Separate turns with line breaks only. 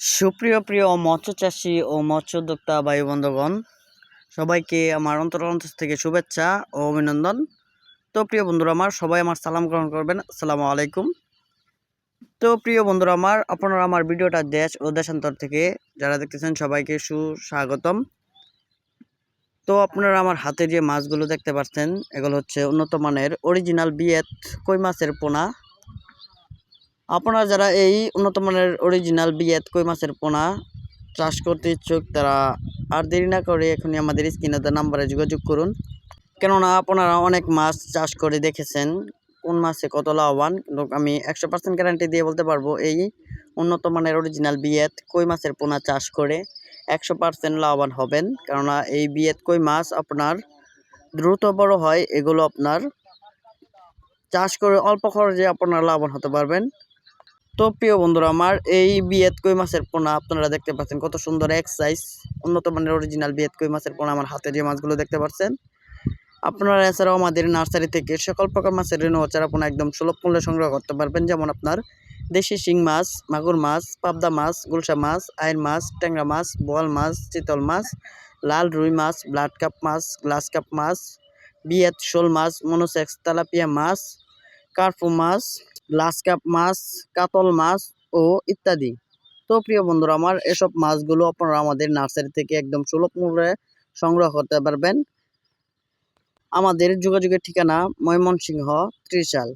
সুপ্রিয়, প্রিয় মৎস্য চাষী ও মৎস্য উদ্যোক্তা ভাই বন্ধুগণ, সবাইকে আমার অন্তর অন্তর থেকে শুভেচ্ছা ও অভিনন্দন। তো প্রিয় বন্ধুরা আমার, সবাই আমার সালাম গ্রহণ করবেন। আসসালামু আলাইকুম। তো প্রিয় বন্ধুরা আমার, আপনারা আমার ভিডিওটা দেশ ও দেশান্তর থেকে যারা দেখতেছেন সবাইকে সুস্বাগতম। তো আপনারা আমার হাতে যে মাছগুলো দেখতে পাচ্ছেন, এগুলো হচ্ছে উন্নত মানের অরিজিনাল বিয়েত কই মাছের পোনা। আপনারা যারা এই উন্নত মানের অরিজিনাল বিয়েত কই মাছের পোনা চাষ করতে ইচ্ছুক, তারা আর দেরি না করে এখনই আমাদের স্ক্রিনে নাম্বারে যোগাযোগ করুন। কেননা আপনারা অনেক মাছ চাষ করে দেখেছেন, কোন মাছে কত লাভবান আমি একশো পার্সেন্ট গ্যারান্টি দিয়ে বলতে পারব, এই উন্নত মানের অরিজিনাল বিয়েত কই মাছের পোনা চাষ করে একশো পার্সেন্ট লাভবান হবেন। কেননা এই বিয়েত কই মাছ আপনার দ্রুত বড় হয়, এগুলো আপনার চাষ করে অল্প খরচে আপনারা লাভবান হতে পারবেন। তো প্রিয় বন্ধুরা, আমার এই বিয়েত কই মাছের পোনা আপনারা দেখতে পাচ্ছেন। কত সুন্দর এক সাইজ উন্নত মানের অরিজিনাল বিয়েত কই মাছের পোনা আমার হাতে যে মাছগুলো দেখতে পাচ্ছেন। আপনারা এছাড়াও আমাদের নার্সারি থেকে সকল প্রকার মাছের রেণু চারা পোনা একদম সুলভ মূল্যে সংগ্রহ করতে পারবেন। যেমন আপনার দেশি শিং মাছ, মাগুর মাছ, পাবদা মাছ, গুলশা মাছ, আইন মাছ, ট্যাংরা মাছ, বোয়াল মাছ, চিতল মাছ, লাল রুই মাছ, ব্লাড কাপ মাছ, গ্লাস কাপ মাছ, বিয়েত শোল মাছ, মনোসেক্স, তেলাপিয়া মাছ, কার্পু মাছ গ্লাস কাপ মাছ, কাতল মাছ ও ইত্যাদি। তো প্রিয় বন্ধুরা, আমার এসব মাছগুলো আপনারা আমাদের নার্সারি থেকে একদম সুলভ মূল্যে সংগ্রহ করতে পারবেন। আমাদের যোগাযোগের ঠিকানা ময়মনসিংহ, ত্রিশাল।